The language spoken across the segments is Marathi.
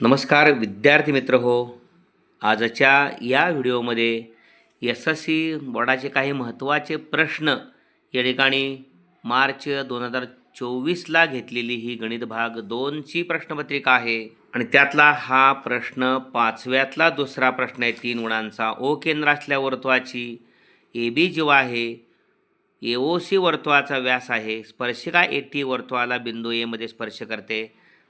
नमस्कार विद्यार्थी मित्र हो. आजच्या या व्हिडिओमध्ये एस एस सी बोर्डाचे काही महत्त्वाचे प्रश्न या ठिकाणी मार्च दोन हजार चोवीसला घेतलेली ही गणित भाग दोनची प्रश्नपत्रिका आहे. आणि त्यातला हा प्रश्न पाचव्यातला दुसरा प्रश्न आहे तीन गुणांचा. ओ केंद्र असल्या वर्तुळाची ए बी जेव्हा आहे ए ओ सी वर्तुळाचा व्यास आहे. स्पर्शिका ए टी वर्तुळाला बिंदू एमध्ये स्पर्श करते.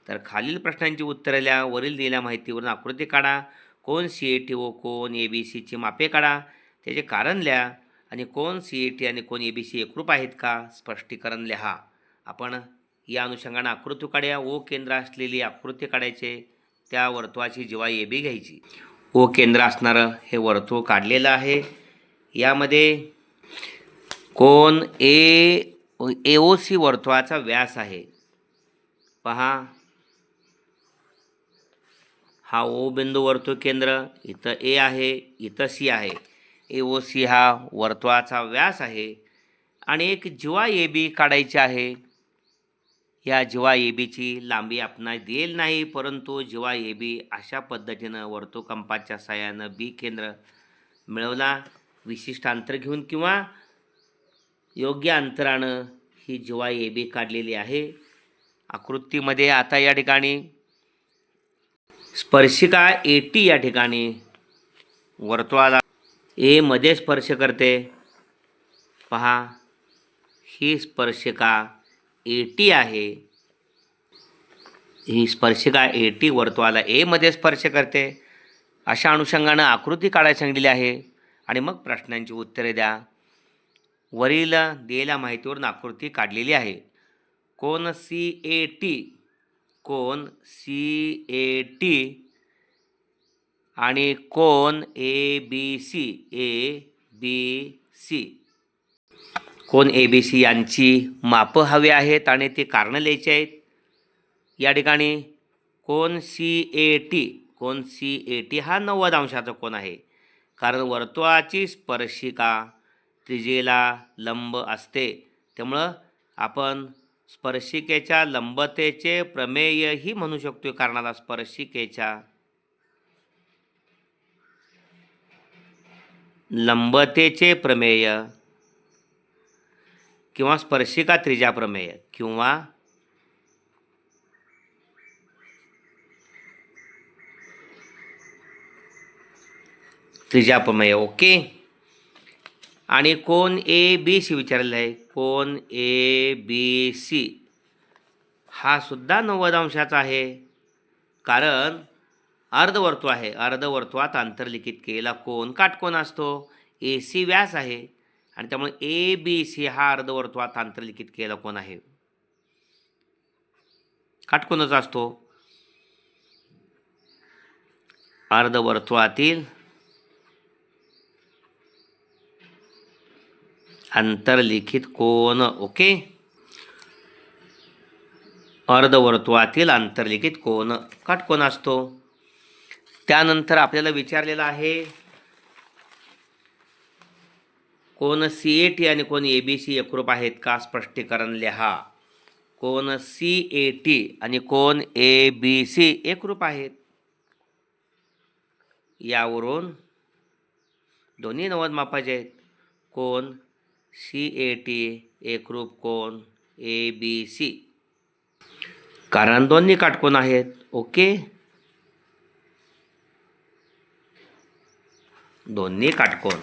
तर खालील प्रश्नांची उत्तरेल्या वरील दिलेल्या माहितीवरून आकृती काढा. कोण सी ए टी व कोण ए बी सीची मापे काढा. त्याचे कारण लिहा आणि कोण सी ए टी आणि कोण ए बी सी एकरूप आहेत का स्पष्टीकरण लिहा. आपण या अनुषंगाने आकृती काढ्या. ओ केंद्र असलेली आकृती काढायचे त्या वर्तुळाची जेव्हा ए बी घ्यायची. ओ केंद्र असणारं हे वर्तुळ काढलेलं आहे. यामध्ये कोण ए ए ओ सी वर्तुळाचा व्यास आहे. पहा हा ओ बिंदू वर्तुळ केंद्र इथं ए आहे इथं सी आहे. ए ओ सी हा वर्तुळाचा व्यास आहे आणि एक जिवा ए बी काढायची आहे. या जिवा ए बीची लांबी आपणास देईल नाही परंतु जिवा ए बी अशा पद्धतीनं वर्तुकंपाच्या साह्यानं बी केंद्र मिळवला. विशिष्ट अंतर घेऊन किंवा योग्य अंतरानं ही जिवा ए बी काढलेली आहे. आकृतीमध्ये आता या ठिकाणी स्पर्शिका ए टी या ठिकाणी. वर्तुळाला ए मध्ये स्पर्श करते. पहा ही स्पर्शिका ए टी आहे. ही स्पर्शिका ए टी वर्तुळाला ए मध्ये स्पर्श करते. अशा अनुषंगानं आकृती काढायला सांगलेली आहे. आणि मग प्रश्नांची उत्तरे द्या. वरील दिलेल्या माहितीवरून आकृती काढलेली आहे. कोण सी ए टी कोण सी ए टी आणि कोण A B C? A B C. कोण ए बी सी यांची मापं हवी आहेत आणि ते कारणं लिहायची आहेत. या ठिकाणी कोण सी ए टी कोण सी ए टी हा नव्वद अंशाचा कोण आहे. कारण वर्तुळाची स्पर्शिका त्रिजेला लंब असते. त्यामुळं आपण स्पर्शिकेच्या लंबतेचे प्रमेयही म्हणू शकतो कारणाला स्पर्शिकेच्या. लंबतेचे प्रमेय किंवा स्पर्शिका त्रिजा प्रमेय किंवा त्रिजा प्रमेय ओके? आणि कोण ए बी सी विचारलेलं आहे. कोण ए बी सी हा सुद्धा नव्वद अंशाचा आहे. कारण अर्धवर्तुळ आहे. अर्धवर्तुळात आंतरलिखित केलेला कोण काटकोन असतो. ए सी व्यास आहे. आणि त्यामुळे ए बी सी हा अर्धवर्तुळात आंतरलिखित केलेला कोण आहे. काटकोणच असतो. अर्धवर्तुळातील आंतरलिखित कोण? ओके. अर्धवर्तुळातील अंतर्लिखित कोण? काटकोन असतो. त्यानंतर आपल्याला विचारलेलं आहे कोण सी ए टी आणि कोण ए बी सी एकरूप आहेत का? स्पष्टीकरण लिहा. कोण सी ए टी आणि कोण ए बी सी एकरूप आहेत? यावरून दोन्ही नवद मापाचे आहेत. कोण सी ए टी एकरूप कोण? A B C. कारण दोन्ही काटकोण आहेत ओके? दोन्ही काटकोण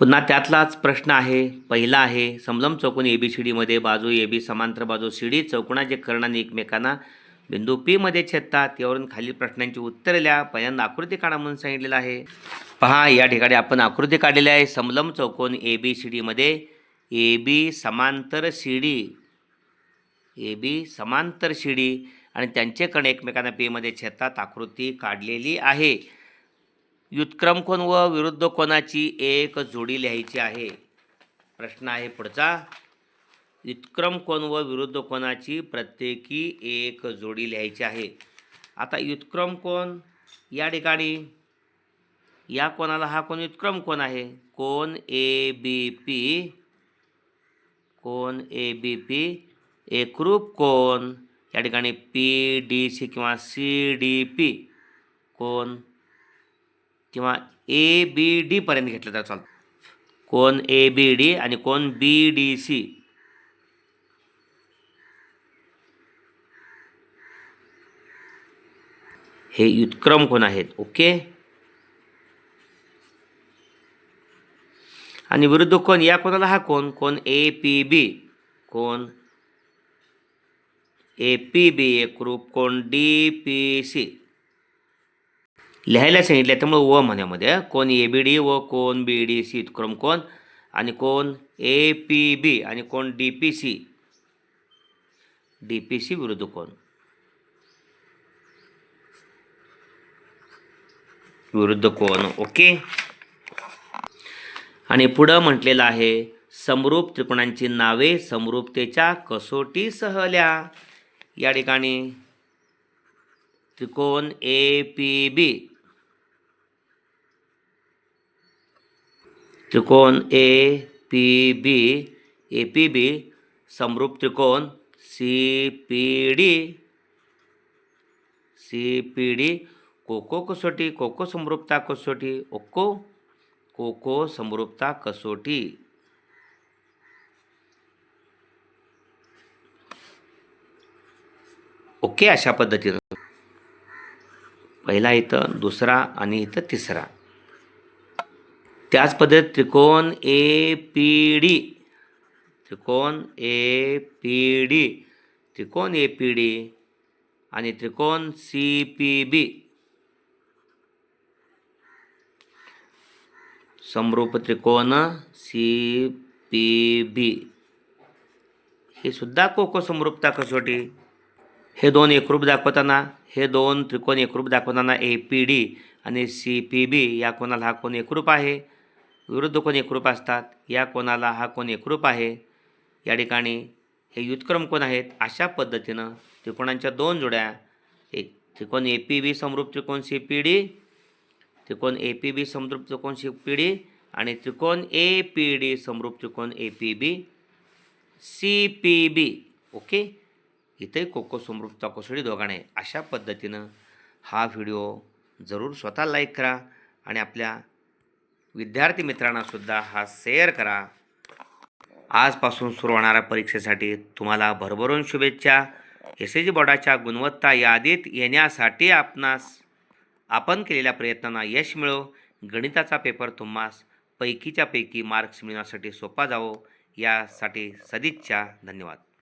पुन्हा त्यातलाच प्रश्न आहे पहिला आहे समलम चौकोन ए बी सी डीमध्ये बाजू ए बी समांतर बाजू सी डी चौकोनाचे कर्णाने एकमेकांना बिंदू पी मध्ये छेदतात. यावरून खालील प्रश्नांची उत्तरे लिहा. पहिल्यांदा आकृती काढा म्हणून सांगितलेलं आहे. पहा या ठिकाणी आपण आकृती काढलेली आहे. समलम चौकोन ए बी सी डीमध्ये ए बी समांतर सी डी ए बी समांतर सी डी आणि त्यांचे कण एकमेकांना पीमध्ये छेदतात. आकृती काढलेली आहे. व्युत्क्रम कोण व विरुद्ध कोणाची एक जोडी लिहायची आहे. प्रश्न आहे पुढचा. व्युत्क्रम कोण व विरुद्ध कोणाची प्रत्येकी एक जोडी लिहायची आहे. आता व्युत्क्रम कोण? या ठिकाणी. या कोणाला हा कोण व्युत्क्रम कोण आहे? कोण ए बी पी कोण ए बी पी एकरूप कोण? या ठिकाणी पी डी सी किंवा सी डी पी कोण? किंवा ए बी डीपर्यंत घेतलं तर चालतं. कोण ए बी डी आणि कोण बी डी सी हे व्युत्क्रम कोण आहेत? ओके. आणि विरुद्ध कोण? या कोणाला हा कोण? कोण ए पी बी कोण? ए पी बी एकरूप कोण? डी पी सी लिहायला सांगितलं त्यामुळे व म्हण्यामध्ये. कोण ए बी डी व कोण बी डी सी क्रम कोण? आणि कोण? ए पी बी आणि कोण? D P C D P C विरुद्ध कोण? विरुद्ध कोण? ओके? आणि पुढं म्हटलेलं आहे समरूप त्रिकोणांची नावे समरूपतेच्या कसोटी सहल्या. या ठिकाणी त्रिकोण ए पी बी त्रिकोण A P B A P B समरूप त्रिकोण C P D C P D cocoa कसोटी कोको समरूपता कसोटी ओक्को कोको समरूपता कसोटी। ओके अशा पद्धतीनं. पहिला इथं दुसरा आणि इथं तिसरा. त्याच पद्धतीत त्रिकोण ए पी डी. त्रिकोण ए पी डी. त्रिकोण ए पी डी. आणि त्रिकोण सी पी बी. समरूप त्रिकोण सी पी बी हे सुद्धा कोको समरूपता कसोटी हे दोन एकरूप दाखवताना हे दोन त्रिकोण एकरूप दाखवताना ए पी डी आणि सी पी बी या कोणाला हा कोण एकरूप आहे? विरुद्ध कोण एकरूप असतात? या कोणाला हा कोण एकरूप आहे? या ठिकाणी हे व्युत्क्रम कोण आहेत? अशा पद्धतीनं त्रिकोणांच्या दोन जोड्या एक त्रिकोण ए पी बी समरूप त्रिकोण सी पी डी त्रिकोण ए पी बी समरूप त्रिकोण सी पी डी आणि त्रिकोण ए पी डी समरूप त्रिकोण A P B C P B okay? इथे कोको समरूपता कोसळी दोघांना. आहे अशा पद्धतीनं हा व्हिडिओ जरूर स्वतः लाईक करा आणि आपल्या विद्यार्थी मित्रांनासुद्धा हा शेअर करा. आजपासून सुरू होणाऱ्या परीक्षेसाठी तुम्हाला भरभरून शुभेच्छा. एस एच बोर्डाच्या गुणवत्ता यादीत येण्यासाठी आपणास आपण केलेल्या प्रयत्नांना यश मिळो. गणिताचा पेपर तुम्हास पैकीच्या पैकी मार्क्स मिळवण्यासाठी सोपा जावो. यासाठी सदिच्छा. धन्यवाद.